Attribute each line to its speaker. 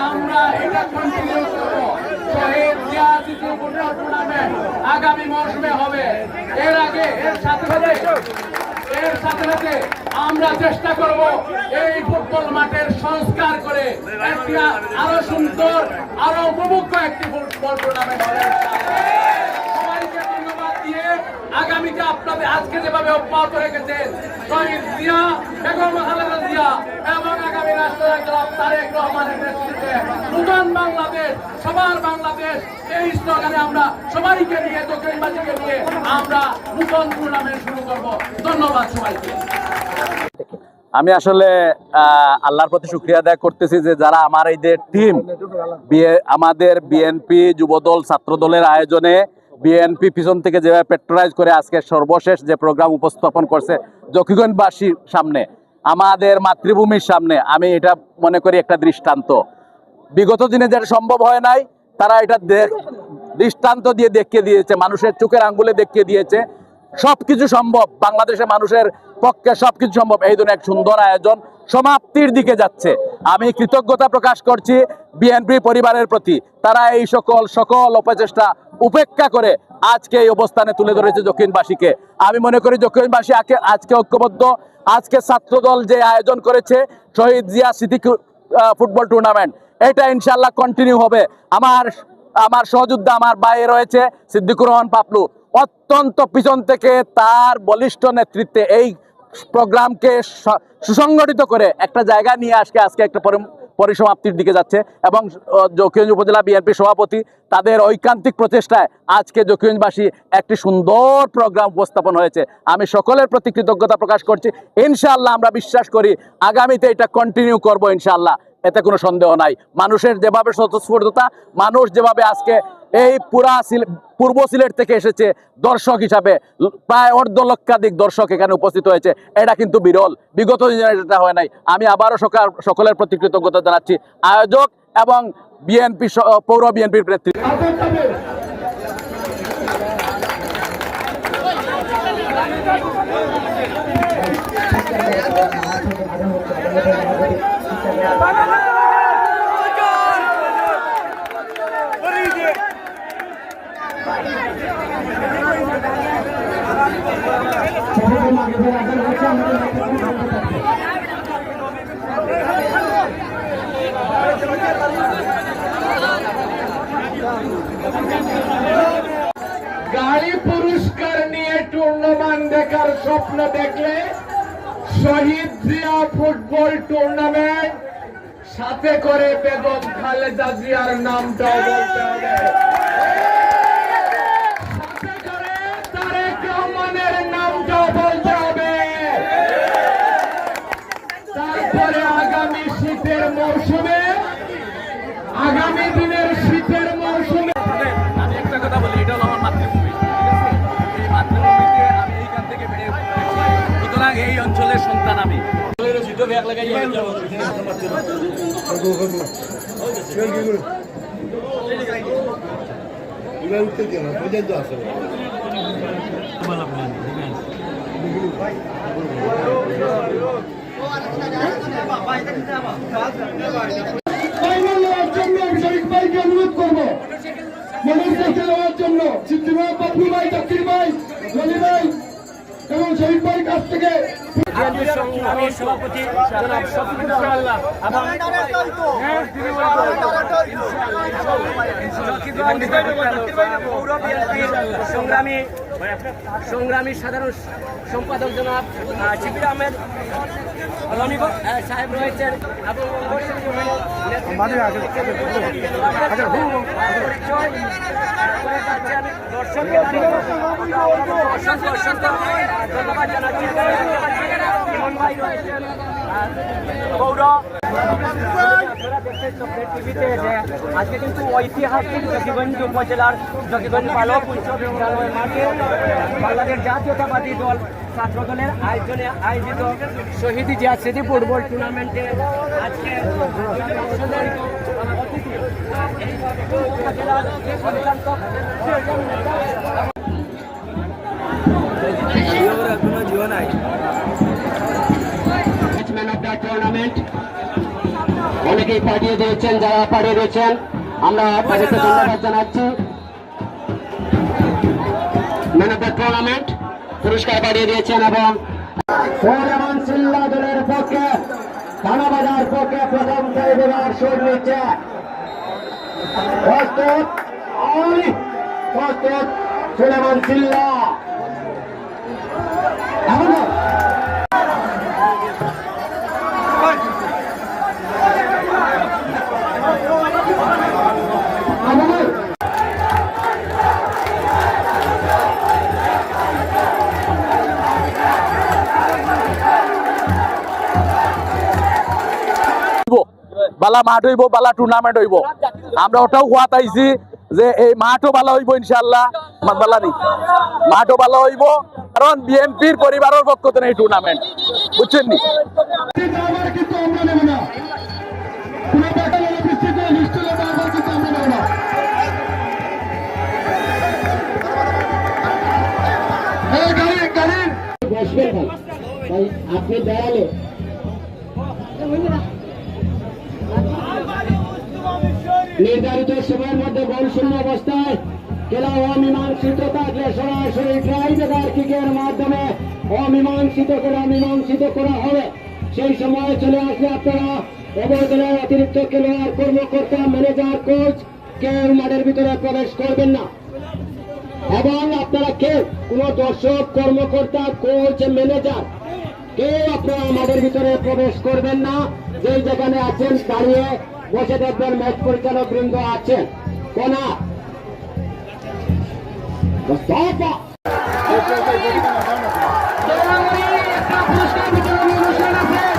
Speaker 1: আমরা আগামী মৌসুমে হবে এর আগে এর সাথে সাথে এর সাথে সাথে আমরা চেষ্টা করব এই ফুটবল মাঠের সংস্কার করে একটি আরও সুন্দর, আরও উপভোগ্য একটি ফুটবল টুর্নামেন্ট হবে সবাইকে ধন্যবাদ দিয়ে আগামীতে আপনাদের আজকে যেভাবে অব্যাহত রেখেছেন, শহীদ জিয়া, বেগম খালেদা জিয়া এবং আগামী তারেক রহমানের নেতৃত্বে বাংলাদেশ, সবার বাংলাদেশ, এই স্লোগানে আমরা সবাইকে নিয়ে, দক্ষিণবাসীকে নিয়ে আমরা টুর্নামেন্ট শুরু করব। ধন্যবাদ সবাইকে।
Speaker 2: আমি আসলে আল্লাহর প্রতি শুক্রিয়া আদায় করতেছি যে যারা আমার এই যে টিম আমাদের বিএনপি যুবদল ছাত্র দলের আয়োজনে বিএনপি পিছন থেকে যেভাবে পেট্রোলাইজ করে আজকে সর্বশেষ যে প্রোগ্রাম উপস্থাপন করছে জকিগঞ্জবাসীর সামনে, আমাদের মাতৃভূমির সামনে, আমি এটা মনে করি একটা দৃষ্টান্ত। বিগত দিনে যেটা সম্ভব হয় নাই, তারা এটা দৃষ্টান্ত দিয়ে দেখিয়ে দিয়েছে, মানুষের চোখের আঙ্গুলে দেখিয়ে দিয়েছে। সবকিছু সম্ভব বাংলাদেশের মানুষের পক্ষে সবকিছু সম্ভব। এই ধরনের এক সুন্দর আয়োজন সমাপ্তির দিকে যাচ্ছে। আমি কৃতজ্ঞতা প্রকাশ করছি বিএনপি পরিবারের প্রতি। তারা এই সকল সকল অপচেষ্টা উপেক্ষা করে আজকে এই অবস্থানে তুলে ধরেছে দক্ষিণবাসীকে। আমি মনে করি দক্ষিণবাসী আজকে ঐক্যবদ্ধ। আজকে ছাত্রদল যে আয়োজন করেছে, শহীদ জিয়া স্মৃতি ফুটবল টুর্নামেন্ট, এটা ইনশাল্লাহ কন্টিনিউ হবে। আমার আমার সহযোদ্ধা আমার বাইরে রয়েছে, সিদ্দিকুর রহমান পাপলু। অত্যন্ত পিছন থেকে তার বলিষ্ঠ নেতৃত্বে এই প্রোগ্রামকে সুসংগঠিত করে একটা জায়গা নিয়ে আজকে আজকে একটা পরিসমাপ্তির দিকে যাচ্ছে এবং জকিগঞ্জ উপজেলা বিএনপি সভাপতি তাদের ঐকান্তিক প্রচেষ্টায় আজকে জকিগঞ্জবাসী একটি সুন্দর প্রোগ্রাম উপস্থাপন হয়েছে। আমি সকলের প্রতি কৃতজ্ঞতা প্রকাশ করছি। ইনশাআল্লাহ আমরা বিশ্বাস করি আগামীতে এটা কন্টিনিউ করব ইনশাআল্লাহ। এতে কোনো সন্দেহ নাই। মানুষের যেভাবে স্বতঃস্ফূর্ততা, মানুষ যেভাবে আজকে এই পুরা পূর্ব সিলেট থেকে এসেছে দর্শক হিসাবে। প্রায় অর্ধ লক্ষাধিক দর্শক এখানে উপস্থিত হয়েছে। এটা কিন্তু বিরল। বিগত দিনে এটা হয় নাই। আমি আবারও সকাল, সকলের প্রতি কৃতজ্ঞতা জানাচ্ছি আয়োজক এবং বিএনপি পৌর বিএনপির নেতৃত্ব
Speaker 1: গাড়ি পুরস্কার নিয়ে টুর্নামেন্ট দেখার স্বপ্ন দেখলে শহীদ জিয়া ফুটবল টুর্নামেন্ট সাথে করে বেগম খালেদা জিয়ার নামটাও বলতে হবে। তারপরে আগামী শীতের মৌসুমে আগামী দিনের শীতের মৌসুমে
Speaker 2: আমি একটা কথা বলি এটা হলো আমার মাতৃভূমি এই মাতৃভূমিতে আমি এইখান থেকে বেড়ে সুতরাং এই অঞ্চলের সন্তান আমি।
Speaker 1: ভাইকে অনুরোধ করব। মনোনয়ন নেওয়ার জন্য সিদ্ধি ভাই বাবলু ভাই জাকির ভাই রনি ভাই এবং শরীফ ভাই কাছ থেকে
Speaker 3: আমি সভাপতি জনাব শফিকুর রহমান এবং বিএনপির সংগ্রামী সংগ্রামী সাধারণ সম্পাদক জনাব শিবির আহমেদ রনি সাহেব রয়েছেন এবং অসংখ্য ধন্যবাদ জানাচ্ছি আজকে কিন্তু ঐতিহাসিক জকিগঞ্জ উপজেলার জকিগঞ্জ বালক উচ্চ বিদ্যালয়ের মাঠে বাংলাদেশ জাতীয়তাবাদী দল ছাত্র দলের আয়োজনে আয়োজিত শহীদ জিয়া স্মৃতি ফুটবল টুর্নামেন্টে আজকে অতিথি। টুর্নামেন্ট অনেকেই পাঠিয়ে দিয়েছেন, যারা পাঠিয়ে দিয়েছেন, আমরা তাদেরকে ধন্যবাদ জানাচ্ছি। ম্যান অফ দ্য টুর্নামেন্ট পুরস্কার পাঠিয়ে দিয়েছেন এবং সোহরামান সিল্লা দলের পক্ষে থানাবাজার পক্ষে প্রথম দেওয়ার সুর নিচ্ছে। প্রস্তুত প্রস্তুত সুলেমান সিল্লা।
Speaker 2: বালা মাঠ হইব বালা টুর্নামেন্ট হইব। আমরা ওটাও কোয়াত আইছি যে এই মাঠও ভালো হইব ইনশাল্লাহ মাঠ বালা নি মাঠও ভালো হইব। কারণ বিএনপির পরিবারের পক্ষ থেকে এই টুর্নামেন্ট বুঝছেন নি?
Speaker 1: আবার কিন্তু
Speaker 3: নির্ধারিত সময়ের মধ্যে গোল শূন্য অবস্থায় খেলা অমীমাংসিত থাকলে সরাসরি ট্রাইবেগার কিকের মাধ্যমে অমীমাংসিত করে অমীমাংসিত করা হবে। সেই সময় চলে আসলে আপনারা উভয় অতিরিক্ত খেলোয়াড়, কর্মকর্তা, ম্যানেজার, কোচ, কেউ মাঠের ভিতরে প্রবেশ করবেন না। এবং আপনারা কেউ, কোন দর্শক, কর্মকর্তা, কোচ, ম্যানেজার, কেউ আপনারা মাঠের ভিতরে প্রবেশ করবেন না। যে যেখানে আছেন দাঁড়িয়ে বসে দেখবেন ম্যাচ পরিচালক বৃন্দ আছেন। কোনা? পুরস্কার
Speaker 1: বিতরণী অনুষ্ঠান পুরস্কার